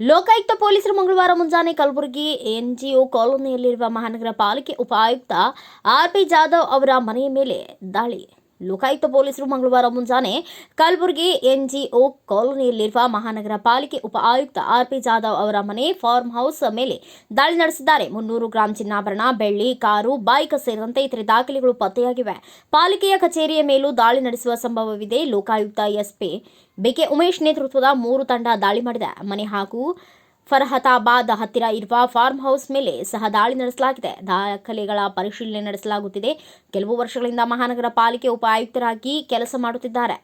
ಲೋಕಾಯುಕ್ತ ಪೊಲೀಸರು ಮಂಗಳವಾರ ಮುಂಜಾನೆ ಕಲಬುರಗಿ ಎನ್ಜಿಒ ಕಾಲೋನಿಯಲ್ಲಿರುವ ಮಹಾನಗರ ಪಾಲಿಕೆ ಉಪಾಯುಕ್ತ ಆರ್ ಪಿ ಜಾಧವ್ ಅವರ ಮನೆಯ ಮೇಲೆ ದಾಳಿ. ಲೋಕಾಯುಕ್ತ ಪೊಲೀಸರು ಮಂಗಳವಾರ ಮುಂಜಾನೆ ಕಲಬುರಗಿ ಎನ್ಜಿಒ ಕಾಲೋನಿಯಲ್ಲಿರುವ ಮಹಾನಗರ ಪಾಲಿಕೆ ಉಪ ಆಯುಕ್ತ ಆರ್ಪಿ ಜಾಧವ್ ಅವರ ಮನೆ ಫಾರ್ಮ್ ಹೌಸ್ ಮೇಲೆ ದಾಳಿ ನಡೆಸಿದ್ದಾರೆ. ಮುನ್ನೂರು ಗ್ರಾಂ ಚಿನ್ನಾಭರಣ, ಬೆಳ್ಳಿ, ಕಾರು, ಬೈಕ್ ಸೇರಿದಂತೆ ಇತರೆ ದಾಖಲೆಗಳು ಪತ್ತೆಯಾಗಿವೆ. ಪಾಲಿಕೆಯ ಕಚೇರಿಯ ಮೇಲೂ ದಾಳಿ ನಡೆಸುವ ಸಂಭವವಿದೆ. ಲೋಕಾಯುಕ್ತ ಎಸ್ಪಿ ಬಿಕೆ ಉಮೇಶ್ ನೇತೃತ್ವದ ಮೂರು ತಂಡ ದಾಳಿ ಮಾಡಿದೆ. ಮನೆ ಹಾಗೂ ಫರ್ಹತಾಬಾದ್ ಹತ್ತಿರ ಇರುವ ಫಾರ್ಮ್ ಹೌಸ್ ಮೇಲೆ ಸಹ ದಾಳಿ ನಡೆಸಲಾಗಿದೆ. ದಾಖಲೆಗಳ ಪರಿಶೀಲನೆ ನಡೆಸಲಾಗುತ್ತಿದೆ. ಕೆಲವು ವರ್ಷಗಳಿಂದ ಮಹಾನಗರ ಪಾಲಿಕೆ ಉಪ ಆಯುಕ್ತರಾಗಿ ಕೆಲಸ ಮಾಡುತ್ತಿದ್ದಾರೆ.